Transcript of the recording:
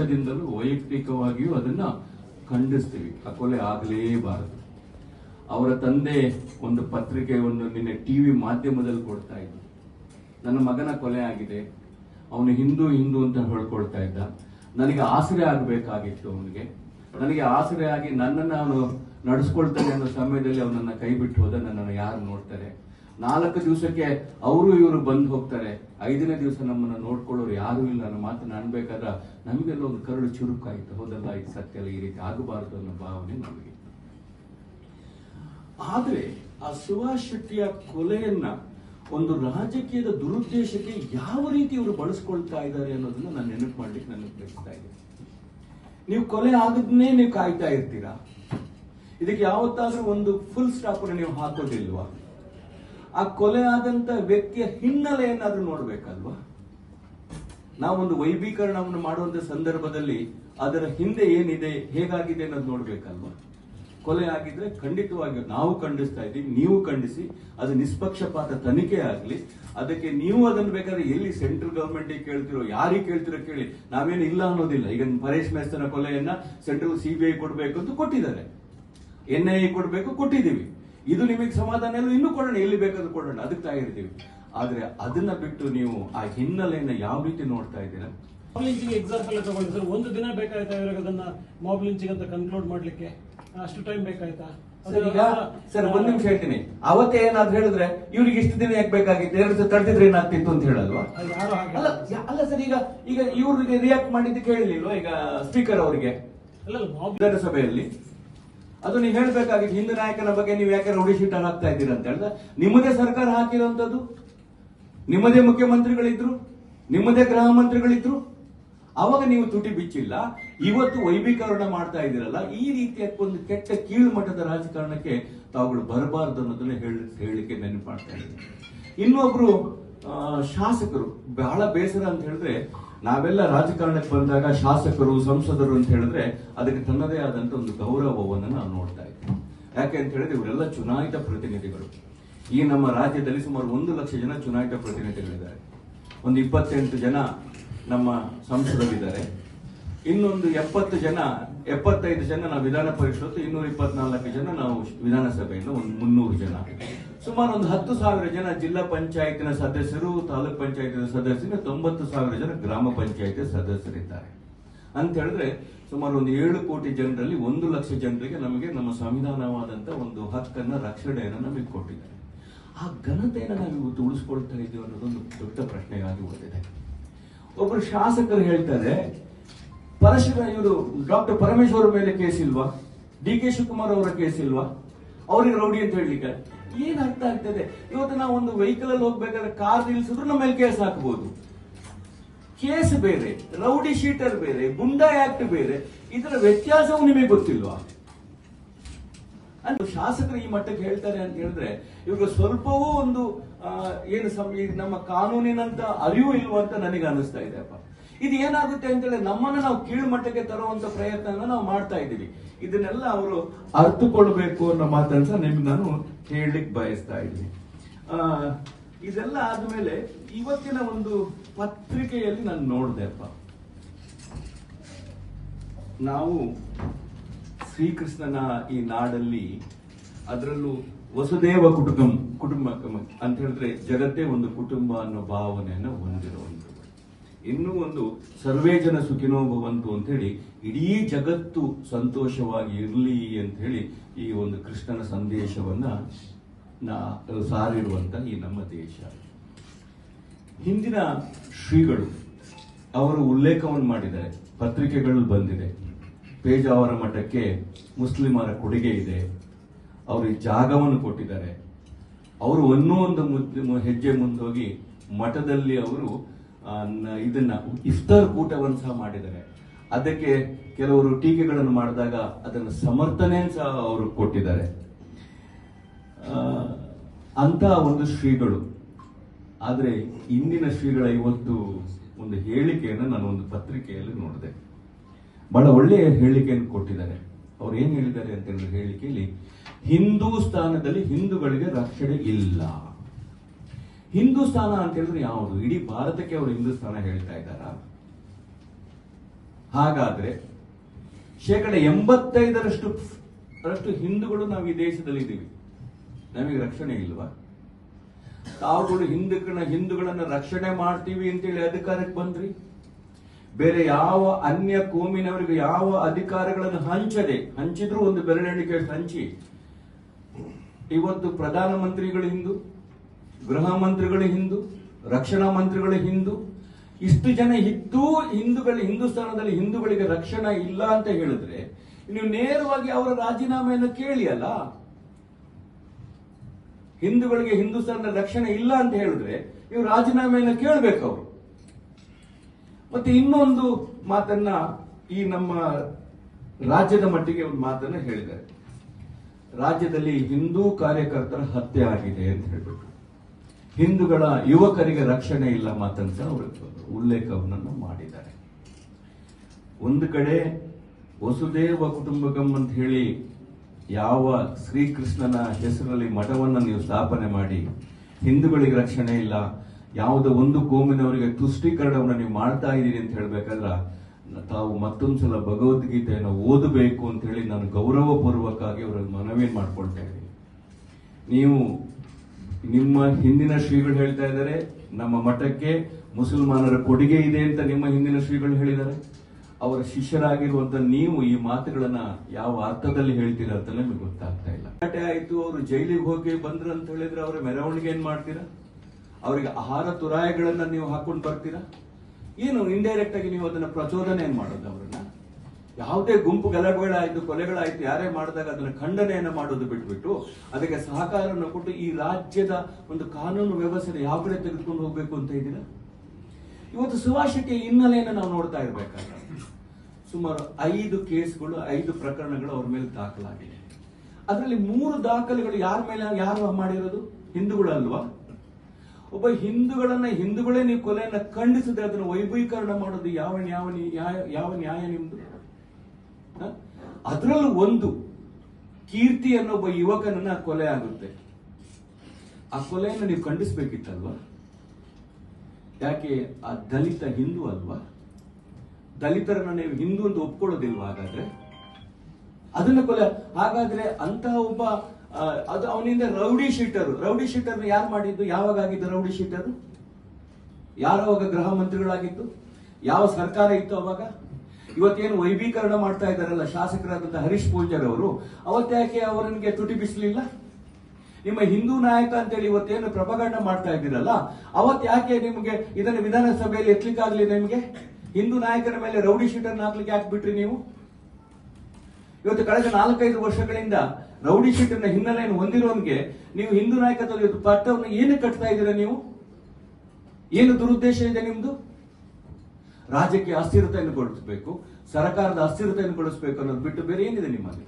ಪಕ್ಷದಿಂದಲೂ ವೈಯಕ್ತಿಕವಾಗಿಯೂ ಅದನ್ನ ಖಂಡಿಸ್ತೀವಿ. ಆ ಕೊಲೆ ಆಗಲೇಬಾರದು. ಅವರ ತಂದೆ ಒಂದು ಪತ್ರಿಕೆ ಒಂದು ನಿನ್ನೆ ಟಿವಿ ಮಾಧ್ಯಮದಲ್ಲಿ ಕೊಡ್ತಾ ಇದ್ರು ನನ್ನ ಮಗನ ಕೊಲೆ ಆಗಿದೆ. ಅವನು ಹಿಂದೂ ಹಿಂದೂ ಅಂತ ಹೇಳ್ಕೊಳ್ತಾ ಇದ್ದ. ನನಗೆ ಆಸರೆ ಆಗಬೇಕಾಗಿತ್ತು ಅವನಿಗೆ. ನನಗೆ ಆಸರೆ ಆಗಿ ನನ್ನನ್ನು ಅವನು ನಡೆಸ್ಕೊಳ್ತಾನೆ ಅನ್ನೋ ಸಮಯದಲ್ಲಿ ಅವನನ್ನ ಕೈ ಬಿಟ್ಟು ಹೋದ ನನ್ನನ್ನು ಯಾರು ನೋಡ್ತಾರೆ? ನಾಲ್ಕು ದಿವಸಕ್ಕೆ ಅವರು ಇವರು ಬಂದು ಹೋಗ್ತಾರೆ. ಐದನೇ ದಿವಸ ನಮ್ಮನ್ನ ನೋಡ್ಕೊಳ್ಳೋರು ಯಾರು ಇಲ್ಲ. ಅನ್ನೋ ಮಾತನ್ನ ಅನ್ಬೇಕಾದ್ರೆ ನಮಗೆಲ್ಲ ಒಂದು ಕರಡು ಚುರುಕಾಯಿತು. ಹೌದಲ್ಲ ಇದು ಸತ್ಯ ಈ ರೀತಿ ಆಗಬಾರದು ಅನ್ನೋ ಭಾವನೆ ನಮಗೆ. ಆದ್ರೆ ಆ ಸುಭಾಷ್ ಶೆಟ್ಟಿಯ ಕೊಲೆಯನ್ನ ಒಂದು ರಾಜಕೀಯದ ದುರುದ್ದೇಶಕ್ಕೆ ಯಾವ ರೀತಿ ಇವರು ಬಳಸ್ಕೊಳ್ತಾ ಇದ್ದಾರೆ ಅನ್ನೋದನ್ನ ನಾನು ನೆನಪು ಮಾಡ್ಲಿಕ್ಕೆ ನನಗೆ ಬಯಸ್ತಾ ಇದ್ದೀನಿ. ನೀವು ಕೊಲೆ ಆಗದನ್ನೇ ನೀವು ಕಾಯ್ತಾ ಇರ್ತೀರಾ? ಇದಕ್ಕೆ ಯಾವತ್ತಾದ್ರೂ ಒಂದು ಫುಲ್ ಸ್ಟಾಪ್ ನೀವು ಹಾಕೋದಿಲ್ವಾ? ಆ ಕೊಲೆ ಆದಂತ ವ್ಯಕ್ತಿಯ ಹಿನ್ನೆಲೆ ಏನಾದ್ರೂ ನೋಡ್ಬೇಕಲ್ವಾ? ನಾವೊಂದು ವೈಭೀಕರಣವನ್ನು ಮಾಡುವಂತ ಸಂದರ್ಭದಲ್ಲಿ ಅದರ ಹಿಂದೆ ಏನಿದೆ, ಹೇಗಾಗಿದೆ ಅನ್ನೋದು ನೋಡ್ಬೇಕಲ್ವಾ? ಕೊಲೆ ಆಗಿದ್ರೆ ಖಂಡಿತವಾಗಿ ನಾವು ಖಂಡಿಸ್ತಾ ಇದ್ದೀವಿ, ನೀವು ಖಂಡಿಸಿ, ಅದು ನಿಷ್ಪಕ್ಷಪಾತ ತನಿಖೆ ಆಗಲಿ, ಅದಕ್ಕೆ ನೀವು ಅದನ್ನು ಬೇಕಾದ್ರೆ ಎಲ್ಲಿ ಸೆಂಟ್ರಲ್ ಗವರ್ಮೆಂಟ್ ಕೇಳ್ತಿರೋ, ಯಾರಿಗೆ ಕೇಳ್ತಿರೋ ಕೇಳಿ, ನಾವೇನು ಇಲ್ಲ ಅನ್ನೋದಿಲ್ಲ. ಈಗ ಪರೇಶ್ ಮೇಸ್ತನ ಕೊಲೆಯನ್ನ ಸೆಂಟ್ರಲ್ ಸಿಬಿಐ ಕೊಡಬೇಕು ಅಂತ ಕೊಟ್ಟಿದ್ದಾರೆ. ಎನ್ ಐ ಕೊಡ್ಬೇಕು, ಕೊಟ್ಟಿದ್ದೀವಿ. ಇದು ನಿಮಗೆ ಸಮಾಧಾನ ಇಲ್ಲ ಇನ್ನೂ ಕೊಡೋಣ ಎಲ್ಲಿ ಬೇಕಾದ್ರೂ ಕೊಡೋಣ ಅದಕ್ಕೆ ತಯಾರಿದ್ದೀವಿ. ಆದ್ರೆ ಅದನ್ನ ಬಿಟ್ಟು ನೀವು ಆ ಹಿನ್ನೆಲೆಯನ್ನ ಯಾವ ರೀತಿ ನೋಡ್ತಾ ಇದ್ದೀರಾ? ಮಾಬ್ ಲಿಂಚಿಂಗ್ ಎಕ್ಸಾಂಪಲ್ ತಗೊಂಡು ಸರ್. ಒಂದು ದಿನ ಬೇಕಾಯ್ತಾ ಇವ್ರಿಗೆ ಅದನ್ನ ಮಾಬ್ ಲಿಂಚಿಂಗ್ ಅಂತ ಕನ್ಕ್ಲೂಡ್ ಮಾಡ್ಲಿಕ್ಕೆ? ಅಷ್ಟು ಟೈಮ್ ಬೇಕಾಯ್ತಾ? ಸರ್ ಈಗ ಸರ್ ಒಂದ್ ನಿಮಿಷ ಹೇಳ್ತೀನಿ. ಅವತ್ತೇ ಏನಾದ್ರು ಹೇಳಿದ್ರೆ ಇವ್ರಿಗೆ ಇಷ್ಟು ದಿನ ಯಾಕೆ ಬೇಕಾಗಿತ್ತು? ಎರಡು ತಡೆದಿದ್ರೆ ಏನಾಗ್ತಿತ್ತು ಅಂತ ಹೇಳಲ್ವಾ? ಅಲ್ಲ ಅಲ್ಲ ಸರ್ ಈಗ ಈಗ ಇವ್ರಿಗೆ ರಿಯಾಕ್ಟ್ ಮಾಡಿದ್ದು ಕೇಳಲಿಲ್ವಾ? ಈಗ ಸ್ಪೀಕರ್ ಅವರಿಗೆ? ವಿಧಾನಸಭೆಯಲ್ಲಿ ಅದು ನೀವು ಹೇಳ್ಬೇಕಾಗಿತ್ತು ಹಿಂದೂ ನಾಯಕನ ಬಗ್ಗೆ ನೀವು ಯಾಕೆ ರೌಡಿ ಶೀಟ್ ಹಾಕ್ತಾ ಇದ್ದೀರಾ ಅಂತ ಹೇಳಿದ್ರೆ, ನಿಮ್ಮದೇ ಸರ್ಕಾರ ಹಾಕಿರೋಂಥದ್ದು ನಿಮ್ಮದೇ ಮುಖ್ಯಮಂತ್ರಿಗಳಿದ್ರು, ನಿಮ್ಮದೇ ಗೃಹ ಮಂತ್ರಿಗಳಿದ್ರು. ಅವಾಗ ನೀವು ತುಟಿ ಬಿಚ್ಚಿಲ್ಲ. ಇವತ್ತು ವೈಭೀಕರಣ ಮಾಡ್ತಾ ಇದ್ದೀರಲ್ಲ, ಈ ರೀತಿಯ ಒಂದು ಕೆಟ್ಟ ಕೀಳು ಮಟ್ಟದ ರಾಜಕಾರಣಕ್ಕೆ ತಾವುಗಳು ಬರಬಾರದು ಅನ್ನೋದನ್ನ ಹೇಳಿ, ಹೇಳಲಿಕ್ಕೆ ನೆನಪು ಮಾಡ್ತಾ ಇದ್ದೀನಿ ಇನ್ನೊಬ್ರು ಶಾಸಕರು, ಬಹಳ ಬೇಸರ ಅಂತ ಹೇಳಿದ್ರೆ ನಾವೆಲ್ಲ ರಾಜಕಾರಣಕ್ಕೆ ಬಂದಾಗ ಶಾಸಕರು, ಸಂಸದರು ಅಂತ ಹೇಳಿದ್ರೆ ಅದಕ್ಕೆ ತನ್ನದೇ ಆದಂತ ಒಂದು ಗೌರವವನ್ನು ನಾವು ನೋಡ್ತಾ ಇದ್ದೀವಿ. ಯಾಕೆ ಅಂತ ಹೇಳಿದ್ರೆ ಇವರೆಲ್ಲ ಚುನಾಯಿತ ಪ್ರತಿನಿಧಿಗಳು. ಈ ನಮ್ಮ ರಾಜ್ಯದಲ್ಲಿ ಸುಮಾರು ಒಂದು ಲಕ್ಷ ಜನ ಚುನಾಯಿತ ಪ್ರತಿನಿಧಿಗಳಿದ್ದಾರೆ. ಒಂದು ಇಪ್ಪತ್ತೆಂಟು ಜನ ನಮ್ಮ ಸಂಸದರಿದ್ದಾರೆ. ಇನ್ನೊಂದು ಎಪ್ಪತ್ತು ಜನ, ಎಪ್ಪತ್ತೈದು ಜನ ನಾವು ವಿಧಾನ ಪರಿಷತ್ತು, ಇನ್ನೂರ ಇಪ್ಪತ್ನಾಲ್ಕು ಜನ ನಾವು ವಿಧಾನಸಭೆಯಿಂದ ಒಂದು ಮುನ್ನೂರು ಜನ. ಸುಮಾರು ಒಂದು ಹತ್ತು ಸಾವಿರ ಜನ ಜಿಲ್ಲಾ ಪಂಚಾಯತಿನ ಸದಸ್ಯರು, ತಾಲೂಕ್ ಪಂಚಾಯತಿನ ಸದಸ್ಯರು, ತೊಂಬತ್ತು ಸಾವಿರ ಜನ ಗ್ರಾಮ ಪಂಚಾಯತಿ ಸದಸ್ಯರಿದ್ದಾರೆ. ಅಂತ ಹೇಳಿದ್ರೆ ಸುಮಾರು ಒಂದು ಏಳು ಕೋಟಿ ಜನರಲ್ಲಿ ಒಂದು ಲಕ್ಷ ಜನರಿಗೆ ನಮಗೆ ನಮ್ಮ ಸಂವಿಧಾನವಾದಂತ ಒಂದು ಹಕ್ಕನ್ನ, ರಕ್ಷಣೆಯನ್ನು ನಮಗೆ ಕೊಟ್ಟಿದ್ದಾರೆ. ಆ ಘನತೆಯನ್ನು ನಾವು ಇವತ್ತು ಉಳಿಸ್ಕೊಳ್ತಾ ಇದ್ದೀವಿ ಅನ್ನೋದೊಂದು ದೊಡ್ಡ ಪ್ರಶ್ನೆಯಾಗಿ ಹೋಗಿದೆ ಒಬ್ಬರು ಶಾಸಕರು ಹೇಳ್ತಾರೆ ಪರಶುರ ಇವರು ಡಾಕ್ಟರ್ ಪರಮೇಶ್ವರ ಮೇಲೆ ಕೇಸ್ ಇಲ್ವಾ? ಡಿ ಕೆ ಶಿವಕುಮಾರ್ ಅವರ ಕೇಸ್ ಇಲ್ವಾ? ಅವರಿಗೆ ರೌಡಿ ಅಂತ ಹೇಳಲಿಕ್ಕೆ ಏನ್ ಅರ್ಥ ಆಗ್ತದೆ? ಇವತ್ತು ನಾವು ಒಂದು ವೆಹಿಕಲ್ ಅಲ್ಲಿ ಹೋಗ್ಬೇಕಾದ್ರೆ ಕಾರ್ ನಿಲ್ಸಿದ್ರು ನಮ್ಮ ಮೇಲೆ ಕೇಸ್ ಹಾಕಬಹುದು ಕೇಸ್ ಬೇರೆ, ರೌಡಿ ಶೀಟರ್ ಬೇರೆ ಗುಂಡಾ ಆಕ್ಟ್ ಬೇರೆ, ಇದರ ವ್ಯತ್ಯಾಸವು ನಿಮಗೆ ಗೊತ್ತಿಲ್ವಾ? ಅಂದ್ರೆ ಶಾಸಕರು ಈ ಮಟ್ಟಕ್ಕೆ ಹೇಳ್ತಾರೆ ಅಂತ ಹೇಳಿದ್ರೆ, ಇವಾಗ ಸ್ವಲ್ಪವೂ ಒಂದು ಏನು ನಮ್ಮ ಕಾನೂನಿನಂತ ಅರಿವು ಇಲ್ವಾ ಅಂತ ನನಗೆ ಅನಿಸ್ತಾ ಇದೆ ಅಪ್ಪ. ಇದು ಏನಾಗುತ್ತೆ ಅಂತ ಹೇಳಿ ನಮ್ಮನ್ನ ನಾವು ಕೀಳು ಮಟ್ಟಕ್ಕೆ ತರುವಂತ ಪ್ರಯತ್ನ ನಾವು ಮಾಡ್ತಾ ಇದ್ದೀವಿ. ಇದನ್ನೆಲ್ಲ ಅವರು ಅರ್ಥಕೊಳ್ಬೇಕು ಅನ್ನೋ ಮಾತನ್ನ ಸಹ ನಿಮ್ಗೆ ನಾನು ಹೇಳಲಿಕ್ಕೆ ಬಯಸ್ತಾ ಇದ್ದೀನಿ. ಇದೆಲ್ಲ ಆದ್ಮೇಲೆ ಇವತ್ತಿನ ಒಂದು ಪತ್ರಿಕೆಯಲ್ಲಿ ನಾನು ನೋಡಿದೆ ಅಪ್ಪ. ನಾವು ಶ್ರೀಕೃಷ್ಣನ ಈ ನಾಡಲ್ಲಿ ಅದರಲ್ಲೂ ವಸುದೇವ ಕುಟುಂಬ ಕುಟುಂಬ ಅಂತ ಹೇಳಿದ್ರೆ ಜಗತ್ತೇ ಒಂದು ಕುಟುಂಬ ಅನ್ನೋ ಭಾವನೆಯನ್ನು ಹೊಂದಿರುವಂಥದ್ದು. ಇನ್ನೂ ಒಂದು ಸರ್ವೇ ಜನ ಸುಖಿನೋ ಭವಂತು ಅಂತ ಹೇಳಿ ಇಡೀ ಜಗತ್ತು ಸಂತೋಷವಾಗಿ ಇರಲಿ ಅಂತ ಹೇಳಿ ಈ ಒಂದು ಕೃಷ್ಣನ ಸಂದೇಶವನ್ನ ನಾ ಸಾರಿರುವಂತ ಈ ನಮ್ಮ ದೇಶ. ಹಿಂದಿನ ಶ್ರೀಗಳು ಅವರು ಉಲ್ಲೇಖವನ್ನು ಮಾಡಿದ್ದಾರೆ. ಪತ್ರಿಕೆಗಳು ಬಂದಿದೆ. ಪೇಜಾವರ ಮಠಕ್ಕೆ ಮುಸ್ಲಿಮರ ಕೊಡುಗೆ ಇದೆ. ಅವರು ಜಾಗವನ್ನು ಕೊಟ್ಟಿದ್ದಾರೆ. ಅವರು ಒಂದೂ ಒಂದು ಹೆಜ್ಜೆ ಮುಂದೋಗಿ ಮಠದಲ್ಲಿ ಅವರು ಇದನ್ನ ಇಫ್ತಾರ್ ಕೂಟವನ್ನು ಸಹ ಮಾಡಿದ್ದಾರೆ. ಅದಕ್ಕೆ ಕೆಲವರು ಟೀಕೆಗಳನ್ನು ಮಾಡಿದಾಗ ಅದನ್ನು ಸಮರ್ಥನೆ ಸಹ ಅವರು ಕೊಟ್ಟಿದ್ದಾರೆ. ಅಂತ ಒಂದು ಶ್ರೀಗಳು. ಆದ್ರೆ ಇಂದಿನ ಶ್ರೀಗಳ ಇವತ್ತು ಒಂದು ಹೇಳಿಕೆಯನ್ನು ನಾನು ಒಂದು ಪತ್ರಿಕೆಯಲ್ಲಿ ನೋಡಿದೆ. ಬಹಳ ಒಳ್ಳೆಯ ಹೇಳಿಕೆಯನ್ನು ಕೊಟ್ಟಿದ್ದಾರೆ. ಅವ್ರು ಏನ್ ಹೇಳಿದ್ದಾರೆ ಅಂತ ಹೇಳಿದ್ರೆ ಹೇಳಿಕೆಯಲ್ಲಿ ಹಿಂದೂಸ್ತಾನದಲ್ಲಿ ಹಿಂದೂಗಳಿಗೆ ರಕ್ಷಣೆ ಇಲ್ಲ. ಹಿಂದೂಸ್ತಾನ ಅಂತ ಹೇಳಿದ್ರೆ ಯಾವುದು? ಇಡೀ ಭಾರತಕ್ಕೆ ಅವರು ಹಿಂದೂಸ್ತಾನ ಹೇಳ್ತಾ ಇದ್ದಾರ? ಹಾಗಾದ್ರೆ ಶೇಕಡ ಎಂಬತ್ತೈದರಷ್ಟು ಅಷ್ಟು ಹಿಂದೂಗಳು ನಾವು ಈ ದೇಶದಲ್ಲಿ ಇದ್ದೀವಿ. ನಮಗೆ ರಕ್ಷಣೆ ಇಲ್ವಾ? ತಾವುಗಳು ಹಿಂದೂಗಳ ಹಿಂದೂಗಳನ್ನ ರಕ್ಷಣೆ ಮಾಡ್ತೀವಿ ಅಂತೇಳಿ ಅಧಿಕಾರಕ್ಕೆ ಬಂದ್ರಿ? ಬೇರೆ ಯಾವ ಅನ್ಯ ಕೋಮಿನವರಿಗೆ ಯಾವ ಅಧಿಕಾರಗಳನ್ನು ಹಂಚದೆ, ಹಂಚಿದ್ರು ಒಂದು ಬೆರಳೆಣಿಕೆ ಹಂಚಿ ಇವತ್ತು ಪ್ರಧಾನಮಂತ್ರಿಗಳು ಹಿಂದೂ ಗೃಹ ಮಂತ್ರಿಗಳು ಹಿಂದೂ, ರಕ್ಷಣಾ ಮಂತ್ರಿಗಳು ಹಿಂದೂ, ಇಷ್ಟು ಜನ ಇದ್ದೂ ಹಿಂದೂಗಳ ಹಿಂದೂಸ್ತಾನದಲ್ಲಿ ಹಿಂದೂಗಳಿಗೆ ರಕ್ಷಣಾ ಇಲ್ಲ ಅಂತ ಹೇಳಿದ್ರೆ ನೀವು ನೇರವಾಗಿ ಅವರ ರಾಜೀನಾಮೆಯನ್ನು ಕೇಳಿ ಅಲ್ಲ? ಹಿಂದೂಗಳಿಗೆ ಹಿಂದೂಸ್ತಾನದ ರಕ್ಷಣೆ ಇಲ್ಲ ಅಂತ ಹೇಳಿದ್ರೆ ನೀವು ರಾಜೀನಾಮೆಯನ್ನು ಕೇಳಬೇಕು ಅವರು. ಮತ್ತೆ ಇನ್ನೊಂದು ಮಾತನ್ನ ಈ ನಮ್ಮ ರಾಜ್ಯದ ಮಟ್ಟಿಗೆ ಒಂದು ಮಾತನ್ನ ಹೇಳಿದ್ದಾರೆ. ರಾಜ್ಯದಲ್ಲಿ ಹಿಂದೂ ಕಾರ್ಯಕರ್ತರ ಹತ್ಯೆ ಆಗಿದೆ ಅಂತ ಹೇಳ್ಬಿಟ್ಟು. ಹಿಂದೂಗಳ ಯುವಕರಿಗೆ ರಕ್ಷಣೆ ಇಲ್ಲ ಮಾತಂತ ಅವರು ಉಲ್ಲೇಖವನ್ನು ಮಾಡಿದ್ದಾರೆ. ಒಂದು ಕಡೆ ವಸುದೇವ ಕುಟುಂಬಕಂ ಅಂತ ಹೇಳಿ ಯಾವ ಶ್ರೀಕೃಷ್ಣನ ಹೆಸರಲ್ಲಿ ಮಠವನ್ನು ನೀವು ಸ್ಥಾಪನೆ ಮಾಡಿ, ಹಿಂದೂಗಳಿಗೆ ರಕ್ಷಣೆ ಇಲ್ಲ, ಯಾವುದೋ ಒಂದು ಕೋಮಿನವರಿಗೆ ತುಷ್ಟೀಕರಣವನ್ನು ನೀವು ಮಾಡ್ತಾ ಇದ್ದೀರಿ ಅಂತ ಹೇಳಬೇಕಾದ್ರೆ, ತಾವು ಮತ್ತೊಂದ್ಸಲ ಭಗವದ್ಗೀತೆಯನ್ನು ಓದಬೇಕು ಅಂತ ಹೇಳಿ ನಾನು ಗೌರವಪೂರ್ವಕವಾಗಿ ಅವರ ಮನವಿ ಮಾಡ್ಕೊಳ್ತಾ ಇದ್ದೀನಿ. ನೀವು ನಿಮ್ಮ ಹಿಂದಿನ ಶ್ರೀಗಳು ಹೇಳ್ತಾ ಇದ್ದಾರೆ, ನಮ್ಮ ಮಠಕ್ಕೆ ಮುಸಲ್ಮಾನರ ಕೊಡುಗೆ ಇದೆ ಅಂತ ನಿಮ್ಮ ಹಿಂದಿನ ಶ್ರೀಗಳು ಹೇಳಿದ್ದಾರೆ. ಅವರ ಶಿಷ್ಯರಾಗಿರುವಂತ ನೀವು ಈ ಮಾತುಗಳನ್ನ ಯಾವ ಅರ್ಥದಲ್ಲಿ ಹೇಳ್ತೀರಾ ಅಂತ ನಮಗೆ ಗೊತ್ತಾಗ್ತಾ ಇಲ್ಲ. ಗಲಾಟೆ ಆಯ್ತು, ಅವರು ಜೈಲಿಗೆ ಹೋಗಿ ಬಂದ್ರು ಅಂತ ಹೇಳಿದ್ರೆ ಅವರ ಮೆರವಣಿಗೆ ಏನ್ ಮಾಡ್ತೀರಾ? ಅವರಿಗೆ ಆಹಾರ ತುರಾಯಗಳನ್ನ ನೀವು ಹಾಕೊಂಡು ಬರ್ತೀರಾ? ಏನು ಇಂಡೈರೆಕ್ಟ್ ಆಗಿ ನೀವು ಅದನ್ನ ಪ್ರಚೋದನೆ ಮಾಡೋದು? ಅವರನ್ನ ಯಾವುದೇ ಗುಂಪು ಗಲಭೆಗಳಾಯ್ತು, ಕೊಲೆಗಳಾಯ್ತು, ಯಾರೇ ಮಾಡಿದಾಗ ಅದನ್ನ ಖಂಡನೆಯನ್ನ ಮಾಡೋದು ಬಿಟ್ಬಿಟ್ಟು ಅದಕ್ಕೆ ಸಹಕಾರವನ್ನು ಕೊಟ್ಟು ಈ ರಾಜ್ಯದ ಒಂದು ಕಾನೂನು ವ್ಯವಸ್ಥೆ ಯಾವ ಕಡೆ ತೆಗೆದುಕೊಂಡು ಹೋಗ್ಬೇಕು ಅಂತ ಇದ್ದೀರಾ? ಇವತ್ತು ಸುಭಾಷಿಕೆ ಹಿನ್ನೆಲೆಯನ್ನು ನಾವು ನೋಡ್ತಾ ಇರ್ಬೇಕಾದ್ರೆ ಸುಮಾರು ಐದು ಕೇಸ್ಗಳು, ಐದು ಪ್ರಕರಣಗಳು ಅವ್ರ ಮೇಲೆ ದಾಖಲಾಗಿದೆ. ಅದರಲ್ಲಿ ಮೂರು ದಾಖಲೆಗಳು ಯಾರ ಮೇಲೆ, ಯಾರು ಮಾಡಿರೋದು? ಹಿಂದೂಗಳಲ್ವಾ? ಒಬ್ಬ ಹಿಂದೂಗಳನ್ನ, ಹಿಂದೂಗಳೇ ನೀವು ಕೊಲೆಯನ್ನ ಖಂಡಿಸಿದ್ರೆ ಅದನ್ನು ವೈಭವೀಕರಣ ಮಾಡೋದು ಯಾವ ಯಾವ ಯಾವ ನ್ಯಾಯ ನಿಮ್ದು? ಅದ್ರಲ್ಲೂ ಒಂದು ಕೀರ್ತಿ ಅನ್ನೋ ಒಬ್ಬ ಯುವಕನನ್ನ ಕೊಲೆ ಆಗುತ್ತೆ. ಆ ಕೊಲೆಯನ್ನು ನೀವು ಖಂಡಿಸ್ಬೇಕಿತ್ತಲ್ವಾ? ಯಾಕೆ? ಆ ದಲಿತ ಹಿಂದೂ ಅಲ್ವಾ? ದಲಿತರನ್ನ ನೀವು ಹಿಂದೂ ಅಂತ ಒಪ್ಕೊಳ್ಳೋದಿಲ್ವಾ ಹಾಗಾದ್ರೆ? ಅದನ್ನ ಕೊಲೆ ಹಾಗಾದ್ರೆ ಅಂತ ಒಬ್ಬ ಅದು ಅವನಿಂದ ರೌಡಿ ಶೀಟರು. ರೌಡಿ ಶೀಟರ್ ಯಾರು ಮಾಡಿದ್ದು? ಯಾವಾಗ ಆಗಿದ್ದು ರೌಡಿ ಶೀಟರು? ಯಾರು ಅವಾಗ ಗೃಹ ಮಂತ್ರಿಗಳಾಗಿದ್ದು? ಯಾವ ಸರ್ಕಾರ ಇತ್ತು ಅವಾಗ? ಇವತ್ತೇನು ವೈಭೀಕರಣ ಮಾಡ್ತಾ ಇದ್ದಾರಲ್ಲ ಶಾಸಕರಾದಂತಹ ಹರೀಶ್ ಪೂಜಾರ್ ಅವರು ಅವತ್ತ್ಯಾಕೆ ಅವರಿಗೆ ತುಟಿ ಬಿಸಲಿಲ್ಲ? ನಿಮ್ಮ ಹಿಂದೂ ನಾಯಕ ಅಂತೇಳಿ ಇವತ್ತೇನು ಪ್ರಪಗಂಡ ಮಾಡ್ತಾ ಇದ್ದೀರಲ್ಲ ಅವತ್ ಯಾಕೆ ನಿಮಗೆ ಇದನ್ನ ವಿಧಾನಸಭೆಯಲ್ಲಿ ಎತ್ಲಿಕ್ಕಾಗ್ಲಿ ನಿಮಗೆ? ಹಿಂದೂ ನಾಯಕರ ಮೇಲೆ ರೌಡಿ ಶೀಟರ್ನ ಹಾಕ್ಲಿಕ್ಕೆ ಯಾಕೆ ಬಿಟ್ರಿ ನೀವು? ಇವತ್ತು ಕಳೆದ ನಾಲ್ಕೈದು ವರ್ಷಗಳಿಂದ ರೌಡಿ ಶೀಟರ್ನ ಹಿನ್ನೆಲೆಯನ್ನು ಹೊಂದಿರೋನ್ಗೆ ನೀವು ಹಿಂದೂ ನಾಯಕತ್ವದ ಇವತ್ತು ಪಟ್ಟವನ್ನು ಏನು ಕಟ್ತಾ ಇದ್ದೀರಾ ನೀವು? ಏನು ದುರುದ್ದೇಶ ಇದೆ ನಿಮ್ದು? ರಾಜ್ಯಕ್ಕೆ ಅಸ್ಥಿರತೆಯನ್ನು ಕೊಡಿಸಬೇಕು ಸರ್ಕಾರದ ಅಸ್ಥಿರತೆಯನ್ನು ಕೊಡಿಸಬೇಕು ಅನ್ನೋದು ಬಿಟ್ಟು ಬೇರೆ ಏನಿದೆ ನಿಮ್ಮಲ್ಲಿ?